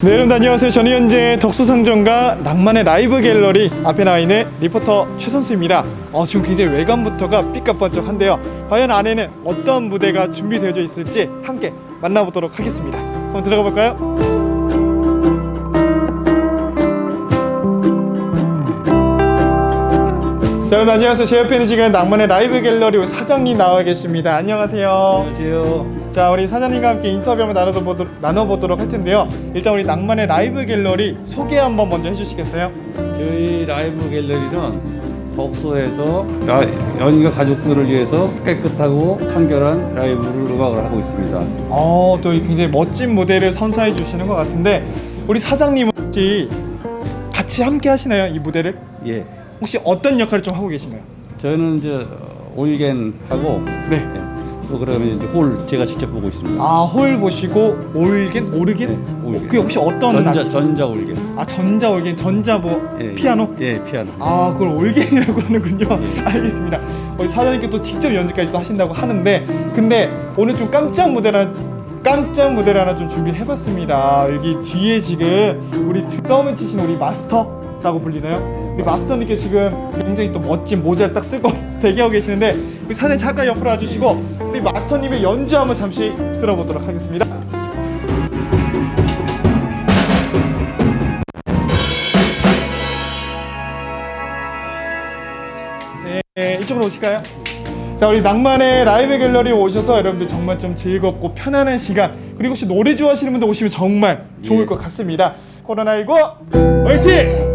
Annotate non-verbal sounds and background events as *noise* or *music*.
네 여러분 안녕하세요. 저는 현재 덕수상점과 낭만의 라이브 갤러리 앞에 나와 있는 리포터 최선수입니다. 어, 지금 굉장히 외관부터가 삐까뻔쩍한데요. 과연 안에는 어떤 무대가 준비되어 있을지 함께 만나보도록 하겠습니다. 한번 들어가 볼까요? 자 여러분 안녕하세요 제 옆에 는 지금 낭만의 라이브 갤러리 사장님 나와 계십니다 안녕하세요 안녕하세요. 자 우리 사장님과 함께 인터뷰 한번 나눠보도록, 나눠보도록 할 텐데요 일단 우리 낭만의 라이브 갤러리 소개 한번 먼저 해주시겠어요? 저희 라이브 갤러리는 덕소에서 라- 연인과 가족들을 위해서 깨끗하고 청결한 라이브를 음악을 하고 있습니다. 어, 또 굉장히 멋진 무대를 선사해 주시는 것 같은데 우리 사장님은 혹시 같이 함께 하시나요 이 무대를? 예. 혹시 어떤 역할을 좀 하고 계신가요? 저희는 이제 올겐 하고 네. 예. 또 그러면 이제 홀 제가 직접 보고 있습니다. 아 홀 보시고 올겐 오르겐? 네, 올겐. 어, 그게 혹시 어떤 전자 악기죠? 전자 올겐. 아 전자 올겐 전자 뭐 예, 피아노? 예, 피아노. 아 그걸 올겐이라고 *laughs* 하는군요 알겠습니다 우리 사장님께 또 직접 연주까지 또 하신다고 하는데 근데 오늘 좀 깜짝 무대라 깜짝 무대를 하나 좀 준비를 해봤습니다 여기 뒤에 지금 우리 드럼을 치시는 우리 마스터 라고 불리나요? 우리 마스터님께 지금 굉장히 또 멋진 모자를 딱 쓰고 *laughs* 대기하고 계시는데 우리 사장님 잠깐 옆으로 와주시고 우리 마스터님의 연주 한번 잠시 들어보도록 하겠습니다 네, 이쪽으로 오실까요? 자 우리 낭만의 라이브 갤러리 오셔서 여러분들 정말 좀 즐겁고 편안한 시간 그리고 혹시 노래 좋아하시는 분들 오시면 정말 좋을 예. 것 같습니다 코로나19 화이팅!